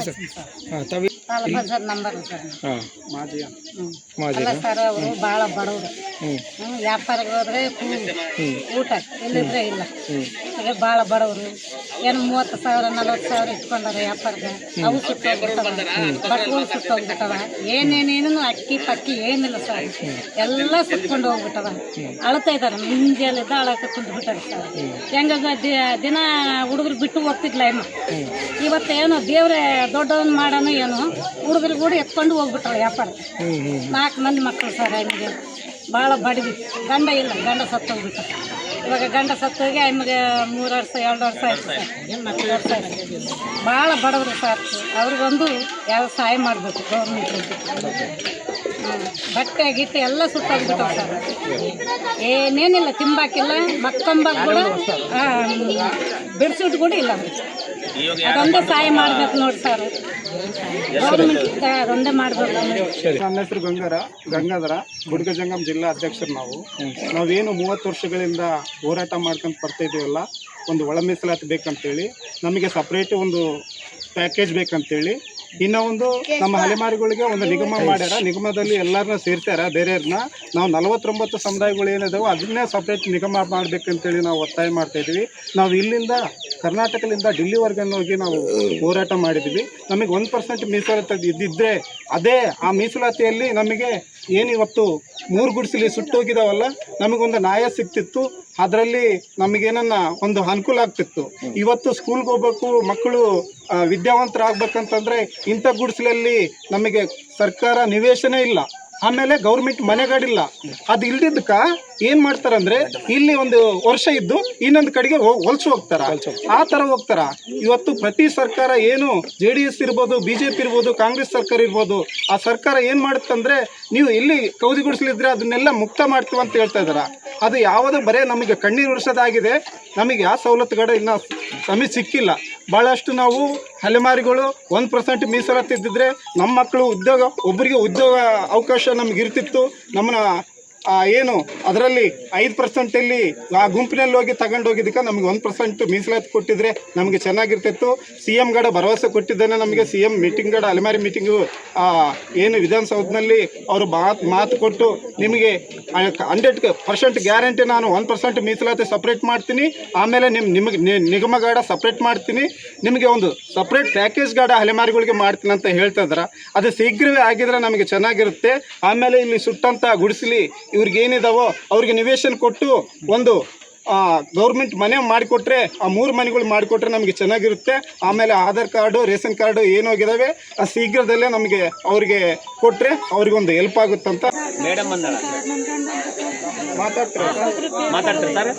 ತಮ್ಮ ಹೆಸರು ಹಾಂ ತವಿ ತಾಲೂಕು ಸರ್ ನಂಬರ್ ಸರ್. ಹಾಂ. ಮಾಜಿಯ ಹ್ಞೂ ಮಾಜಿ ಅಲ್ಲ ಸರ್. ಅವರು ಭಾಳ ಬಡವರು. ಹ್ಞೂ ಹ್ಞೂ ವ್ಯಾಪಾರಕ್ಕೆ ಹೋದ್ರೆ ಊಟ ಇಲ್ಲಿದ್ರೆ ಇಲ್ಲ. ಈಗ ಭಾಳ ಬಡವರು ಏನು ಮೂವತ್ತು ಸಾವಿರ, ನಲ್ವತ್ತು ಸಾವಿರ ಇಟ್ಕೊಂಡಾರ ವ್ಯಾಪಾರದ. ಅವು ಸುಟ್ಟೋಗ್ಬಿಟ್ಟವ. ಬಟ್ಟೆಗಳು ಸುಟ್ಟೋಗ್ಬಿಟ್ಟವ. ಏನೇನೇನು ಅಕ್ಕಿ ಪಕ್ಕಿ ಏನಿಲ್ಲ ಸರ್. ಎಲ್ಲ ಸುಟ್ಕೊಂಡು ಹೋಗ್ಬಿಟ್ಟವ. ಅಳತಾ ಇದ್ದಾರೆ ಮುಂಜಾನೆದ ಅಳಕ್ಕೆ ಕುಂತು ಬಿಟ್ಟಾರೆ ಸರ್ ಹೆಂಗ ದಿನ ಹುಡುಗರು ಬಿಟ್ಟು ಹೋಗ್ತಿದ್ಲ ಏನು ಇವತ್ತು ಏನು ದೇವ್ರೆ ದೊಡ್ಡವನ್ ಮಾಡೋನು ಏನು, ಹುಡುಗರು ಕೂಡ ಎತ್ಕೊಂಡು ಹೋಗ್ಬಿಟ್ಟವ ವ್ಯಾಪಾರ. ನಾಲ್ಕು ಮಂದಿ ಮಕ್ಕಳು ಸರ್ ನಿಮಗೆ ಭಾಳ ಬಡವಿ. ಗಂಡ ಇಲ್ಲ, ಗಂಡ ಸತ್ತೋಗ್ಬಿಟ್ಟ. ಇವಾಗ ಗಂಡ ಸತ್ತೋಗಿ ಆಮೇಲೆ ಮೂರು ವರ್ಷ, ಎರಡು ವರ್ಷ ಆಯ್ತು ಸರ್. ವರ್ಷ ಭಾಳ ಬಡವರು ಸರ್. ಅವ್ರಿಗೊಂದು ಯಾವ ಸಹಾಯ ಮಾಡಬೇಕು ಗೌರ್ಮೆಂಟ್ ಬಟ್ಟೆ ಗಿಟ್ಟೆ ಎಲ್ಲ ಸುಟ್ಟೋಗ್ಬಿಟ್ಟವು ಸರ್. ಏನೇನಿಲ್ಲ, ತಿಂಬಾಕಿಲ್ಲ ಮಕ್ಕಂಬಾಗ ಕೂಡ ಬಿಡಿಸಿಟ್ಟು ಕೂಡ ಇಲ್ಲ. ಅದೊಂದೇ ಸಹಾಯ ಮಾಡ್ಬೇಕು ನೋಡಿ ಸರ್. ಗೌರ್ಮೆಂಟ್ ಅದೊಂದೇ ಮಾಡ್ಬೇಕು ನನ್ನ ಹೆಸರು ಗಂಗಾರ. ಗಂಗಾಧರ. ಗುಡ್ಗಜಂಗಂ ಜಿಲ್ಲಾ ಅಧ್ಯಕ್ಷರು ನಾವು. ನಾವೇನು ಮೂವತ್ತು ವರ್ಷಗಳಿಂದ ಹೋರಾಟ ಮಾಡ್ಕೊಂಡು ಬರ್ತಾ ಇದೀವಲ್ಲ ಒಂದು ಒಳ ಮೀಸಲಾತಿ ಬೇಕಂತೇಳಿ ನಮಗೆ ಸಪ್ರೇಟ್ ಒಂದು ಪ್ಯಾಕೇಜ್ ಬೇಕಂತೇಳಿ ಇನ್ನೂ ಒಂದು ನಮ್ಮ ಅಲೆಮಾರಿಗಳಿಗೆ ಒಂದು ನಿಗಮ ಮಾಡ್ಯಾರ. ನಿಗಮದಲ್ಲಿ ಎಲ್ಲರನ್ನ ಸೇರ್ತಾರ ಬೇರೆಯವ್ರನ್ನ ನಾವು ನಲವತ್ತೊಂಬತ್ತು ಸಮುದಾಯಗಳು ಏನಿದಾವೋ ಅದನ್ನೇ ಸಪ್ರೇಟ್ ನಿಗಮ ಮಾಡಬೇಕಂತೇಳಿ ನಾವು ಒತ್ತಾಯ ಮಾಡ್ತಾ ಇದ್ದೀವಿ ನಾವು ಇಲ್ಲಿಂದ ಕರ್ನಾಟಕದಿಂದ ಡೆಲ್ಲಿವರೆಗನ್ನೋಗಿ ನಾವು ಹೋರಾಟ ಮಾಡಿದ್ವಿ. ನಮಗೆ ಒಂದು ಪರ್ಸೆಂಟ್ ಮೀಸಲಾತಿ ಇದ್ದಿದ್ದರೆ ಅದೇ ಆ ಮೀಸಲಾತಿಯಲ್ಲಿ ನಮಗೆ ಏನಿವತ್ತು ಮೂರು ಗುಡಿಸಲಿ ಸುಟ್ಟೋಗಿದಾವಲ್ಲ, ನಮಗೊಂದು ನ್ಯಾಯ ಸಿಗ್ತಿತ್ತು ಅದರಲ್ಲಿ ನಮಗೇನನ್ನ ಒಂದು ಅನುಕೂಲ ಆಗ್ತಿತ್ತು. ಇವತ್ತು ಸ್ಕೂಲ್ಗೆ ಹೋಗ್ಬೇಕು, ಮಕ್ಕಳು ವಿದ್ಯಾವಂತರಾಗಬೇಕಂತಂದರೆ ಇಂಥ ಗುಡಿಸಲಲ್ಲಿ ನಮಗೆ ಸರ್ಕಾರ ನಿವೇಶನೇ ಇಲ್ಲ. ಆಮೇಲೆ ಗೌರ್ಮೆಂಟ್ ಮನೆಗಳಿಲ್ಲ ಅದು ಇಲ್ದಿದ್ದಕ್ಕ ಏನ್ ಮಾಡ್ತಾರಂದ್ರೆ ಇಲ್ಲಿ ಒಂದು ವರ್ಷ ಇದ್ದು ಇನ್ನೊಂದು ಕಡೆಗೆ ಹೊಲ್ಸು ಹೋಗ್ತಾರ. ಆ ತರ ಹೋಗ್ತಾರ. ಇವತ್ತು ಪ್ರತಿ ಸರ್ಕಾರ ಏನು ಜೆ ಡಿ ಎಸ್ ಇರ್ಬೋದು ಬಿಜೆಪಿ ಇರ್ಬೋದು, ಕಾಂಗ್ರೆಸ್ ಸರ್ಕಾರ ಇರ್ಬೋದು, ಆ ಸರ್ಕಾರ ಏನ್ ಮಾಡುತ್ತಂದ್ರೆ ನೀವು ಇಲ್ಲಿ ಕೌದಿಗುಡಿಸಲಿದ್ರೆ ಅದನ್ನೆಲ್ಲ ಮುಕ್ತ ಮಾಡ್ತೀವಿ ಅಂತ ಹೇಳ್ತಾ ಇದಾರ. ಅದು ಯಾವುದು ಬರೇ ನಮಗೆ ಕಣ್ಣೀರು ಉರ್ಸೋದಾಗಿದೆ. ನಮಗೆ ಯಾವ ಸವಲತ್ತುಗಳು ಇನ್ನ ನಮಗೆ ಸಿಕ್ಕಿಲ್ಲ. ಭಾಳಷ್ಟು ನಾವು ಅಲೆಮಾರಿಗಳು ಒಂದು ಪರ್ಸೆಂಟ್ ಮೀಸಲಾತಿದ್ದರೆ ನಮ್ಮ ಮಕ್ಕಳು ಉದ್ಯೋಗ ಒಬ್ಬರಿಗೆ ಉದ್ಯೋಗ ಅವಕಾಶ ನಮ್ಗೆ ಇರ್ತಿತ್ತು. ನಮ್ಮನ್ನ ಏನು, ಅದರಲ್ಲಿ ಐದು ಪರ್ಸೆಂಟಲ್ಲಿ ಆ ಗುಂಪಿನಲ್ಲಿ ಹೋಗಿ ತಗೊಂಡು ಹೋಗಿದ್ದಕ್ಕೆ ನಮಗೆ ಒಂದು ಪರ್ಸೆಂಟ್ ಮೀಸಲಾತಿ ಕೊಟ್ಟಿದ್ರೆ ನಮಗೆ ಚೆನ್ನಾಗಿರ್ತಿತ್ತು. ಸಿ ಎಂ ಗಡ ಭರವಸೆ ಕೊಟ್ಟಿದ್ದಾನೆ ನಮಗೆ. ಸಿ ಎಂ ಮೀಟಿಂಗ್ ಗಡ, ಅಲೆಮಾರಿ ಮೀಟಿಂಗು ಏನು ವಿಧಾನಸೌಧದಲ್ಲಿ ಅವರು ಮಾತು ಮಾತು ಕೊಟ್ಟು ನಿಮಗೆ ಹಂಡ್ರೆಡ್ ಪರ್ಸೆಂಟ್ ಗ್ಯಾರಂಟಿ ನಾನು ಒಂದು ಪರ್ಸೆಂಟ್ ಮೀಸಲಾತಿ ಸಪ್ರೇಟ್ ಮಾಡ್ತೀನಿ. ಆಮೇಲೆ ನಿಮ್ಮ ನಿಮಗೆ ನಿಗಮ ಗಾಡ ಸಪ್ರೇಟ್ ಮಾಡ್ತೀನಿ. ನಿಮಗೆ ಒಂದು ಸಪ್ರೇಟ್ ಪ್ಯಾಕೇಜ್ ಗಾಡ ಅಲೆಮಾರಿಗಳಿಗೆ ಮಾಡ್ತೀನಿ ಅಂತ ಹೇಳ್ತಾ ಅದು ಶೀಘ್ರವೇ ಆಗಿದ್ರೆ ನಮಗೆ ಚೆನ್ನಾಗಿರುತ್ತೆ. ಆಮೇಲೆ ಇಲ್ಲಿ ಸುಟ್ಟಂಥ ಗುಡಿಸಲಿ ಇವ್ರಿಗೆ ಏನಿದಾವೋ ಅವ್ರಿಗೆ ನಿವೇಶನ ಕೊಟ್ಟು ಒಂದು ಗೌರ್ಮೆಂಟ್ ಮನೆ ಮಾಡಿಕೊಟ್ರೆ ಆ ಮೂರು ಮನೆಗಳು ಮಾಡಿಕೊಟ್ರೆ ನಮಗೆ ಚೆನ್ನಾಗಿರುತ್ತೆ. ಆಮೇಲೆ ಆಧಾರ್ ಕಾರ್ಡು ರೇಷನ್ ಕಾರ್ಡು ಏನೋಗಿದ್ದಾವೆ ಆ ಶೀಘ್ರದಲ್ಲೇ ನಮಗೆ ಅವ್ರಿಗೆ ಕೊಟ್ಟರೆ ಅವ್ರಿಗೊಂದು ಹೆಲ್ಪ್ ಆಗುತ್ತಂತ ಮೇಡಮ್ ಬಂದಾಳ ಮಾತಾಡ್ತಾರೆ ಸರ್?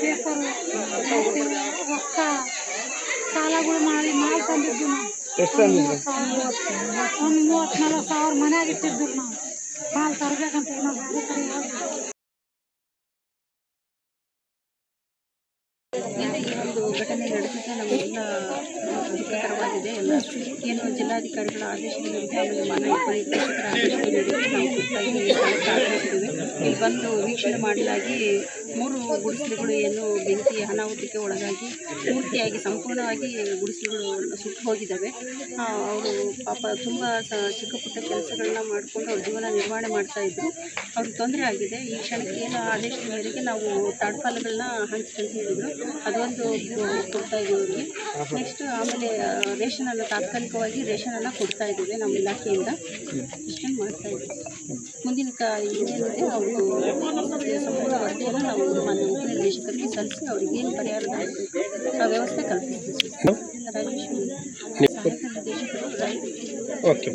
ಪೇಪರು ರೊಕ್ಕ ಸಾಲಗಳು ಮಾಡಿ ಮಾಲ್ ತಂದಿದ್ದು ನಾವು. ಎಷ್ಟು ತಂದಿದ್ರು ಒಂದು ಮೂವತ್ತು ನಲ್ವತ್ತು ಸಾವಿರ ಮನ್ಯಾಗ ಇಟ್ಟಿದ್ರು ನಾವು. ಹಾಲು ತರಬೇಕಂತ ನಾವು ಬೇರೆ ಕಡೆ. ಈ ಒಂದು ಘಟನೆ ನಡೆಸಿದ ನಮಗೆಲ್ಲ ದುಃಖಕರವಾಗಿದೆ. ಎಲ್ಲ ಏನು ಜಿಲ್ಲಾಧಿಕಾರಿಗಳ ಆದೇಶದ ವಿರುದ್ಧ ಆಮೇಲೆ ಆದೇಶದ ವಿರುದ್ಧ ನಾವು ಖುದ್ದಾಗಿ ಇಲ್ಲಿ ಬಂದು ವೀಕ್ಷಣೆ ಮಾಡಲಾಗಿ ಮೂರು ಗುಡಿಸಲುಗಳು ಏನು ಬೆಂಕಿ ಅನಾಹುತಕ್ಕೆ ಒಳಗಾಗಿ ಪೂರ್ತಿಯಾಗಿ ಸಂಪೂರ್ಣವಾಗಿ ಗುಡಿಸಲುಗಳು ಸುಟ್ಟು ಹೋಗಿದ್ದಾವೆ. ಅವರು ಪಾಪ ತುಂಬ ಸ ಚಿಕ್ಕ ಪುಟ್ಟ ಕೆಲಸಗಳನ್ನ ಮಾಡಿಕೊಂಡು ಅವ್ರ ಜೀವನ ನಿರ್ವಹಣೆ ಮಾಡ್ತಾ ಇದ್ರು. ಅವ್ರಿಗೆ ತೊಂದರೆ ಆಗಿದೆ. ಈ ಕ್ಷಣಕ್ಕೆ ಏನು ಆದೇಶದ ಮೇರೆಗೆ ನಾವು ತಾಡ್ಪಾಲುಗಳನ್ನ ಹಂಚ್ಕೊಂಡು ಹೇಳಿದ್ರು ಅದೊಂದು ಕೊಡ್ತಾ ಇದ್ದೀವಿ ಅವ್ರಿಗೆ. ನೆಕ್ಸ್ಟ್ ಆಮೇಲೆ ರೇಷನನ್ನು ತಾತ್ಕಾಲಿಕವಾಗಿ ರೇಷನನ್ನು ಕೊಡ್ತಾ ಇದ್ದೀವಿ ನಮ್ಮ ಇಲಾಖೆಯಿಂದ. ಇಷ್ಟನ್ನು ಮಾಡ್ತಾ ಇದ್ದೀವಿ. ಮುಂದಿನ ಕ ಏನೇನಿದೆ ಅವರು ಸಂಪೂರ್ಣ ವರದಿಯನ್ನು ನಾವು ಮಾನ್ಯ ಉಪನಿರ್ದೇಶಕರಿಗೆ ಸಲ್ಲಿಸಿ ಅವ್ರಿಗೆ ಏನು ಪರಿಹಾರ ಆ ವ್ಯವಸ್ಥೆ ಕಲ್ಪಿಸ್ತೀವಿ ರಾಜೇಶ್ವರಿ ಸಹಾಯಕ ನಿರ್ದೇಶಕರು ಓಕೆ.